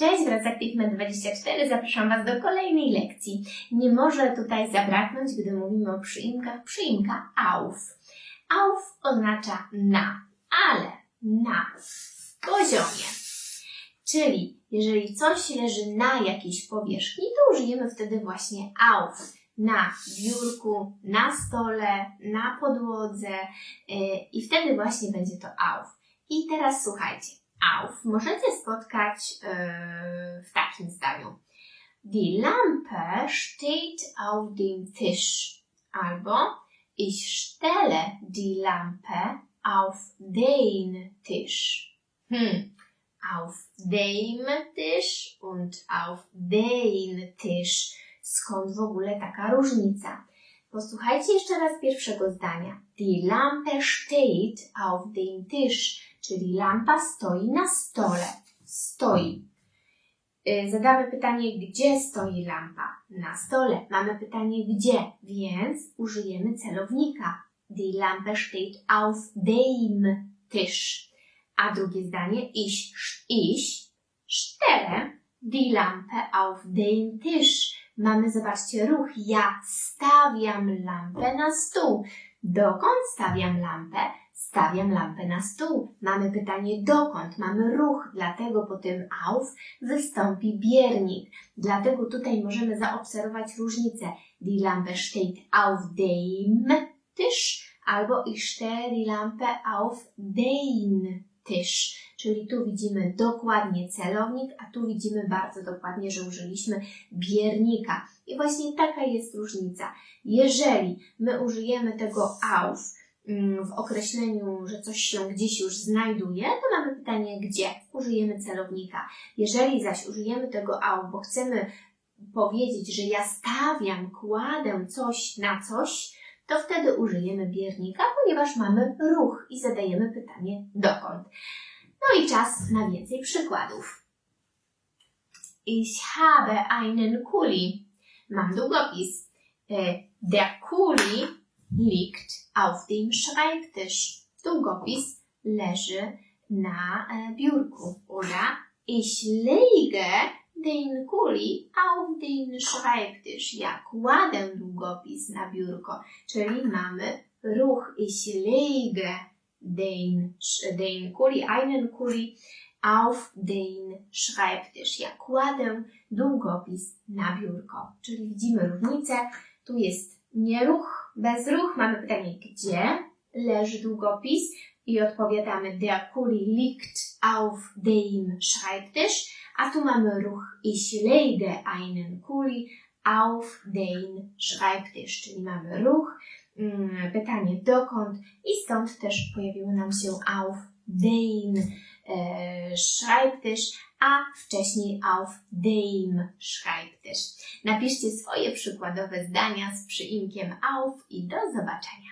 Cześć, wraz z ActiveMed24 zapraszam Was do kolejnej lekcji. Nie może tutaj zabraknąć, gdy mówimy o przyimkach, przyimka auf. Auf oznacza na, ale na poziomie. Czyli jeżeli coś leży na jakiejś powierzchni, to użyjemy wtedy właśnie auf. Na biurku, na stole, na podłodze yy, i wtedy właśnie będzie to auf. I teraz słuchajcie auf możecie spotkać yy, w takim zdaniu. Die Lampe steht auf dem Tisch. Albo ich stelle die Lampe auf den Tisch. Hm. Auf dem Tisch und auf den Tisch. Skąd w ogóle taka różnica? Posłuchajcie jeszcze raz pierwszego zdania. Die Lampe steht auf dem Tisch czyli lampa stoi na stole. Stoi. Y, Zadamy pytanie, gdzie stoi lampa? Na stole. Mamy pytanie, gdzie, więc użyjemy celownika. Die Lampe steht auf dem Tisch. A drugie zdanie, ich, ich stelle die Lampe auf den Tisch. Mamy, zobaczcie, ruch. Ja stawiam lampę na stół. Dokąd stawiam lampę? Stawiam lampę na stół. Mamy pytanie dokąd? Mamy ruch, dlatego po tym auf wystąpi biernik. Dlatego tutaj możemy zaobserwować różnicę. Die Lampe steht auf dem Tisch albo ich stelle die Lampe auf den Tisch. Czyli tu widzimy dokładnie celownik, a tu widzimy bardzo dokładnie, że użyliśmy biernika. I właśnie taka jest różnica. Jeżeli my użyjemy tego auf, w określeniu, że coś się gdzieś już znajduje, to mamy pytanie gdzie. Użyjemy celownika. Jeżeli zaś użyjemy tego au, bo chcemy powiedzieć, że ja stawiam, kładę coś na coś, to wtedy użyjemy biernika, ponieważ mamy ruch i zadajemy pytanie dokąd. No i czas na więcej przykładów. Ich habe einen Kuli. Mam długopis. E, Der Kuli liegt auf dem Schreibtisch. Długopis leży na e, biurku. Oder ich lege den Kuli auf den Schreibtisch. Ja kładę długopis na biurko. Czyli mamy ruch. Ich lege den, den Kuli, einen Kuli auf den Schreibtisch. Ja kładę długopis na biurko. Czyli widzimy różnicę. Tu jest nie ruch, bez ruch. Mamy pytanie, gdzie leży długopis? I odpowiadamy, der Kuli liegt auf dem Schreibtisch. A tu mamy ruch, ich lege einen Kuli auf den Schreibtisch. Czyli mamy ruch, pytanie dokąd i stąd też pojawiło nam się auf den e, Schreibtisch, a wcześniej auf dem Schreibtisch. Napiszcie swoje przykładowe zdania z przyimkiem auf i do zobaczenia.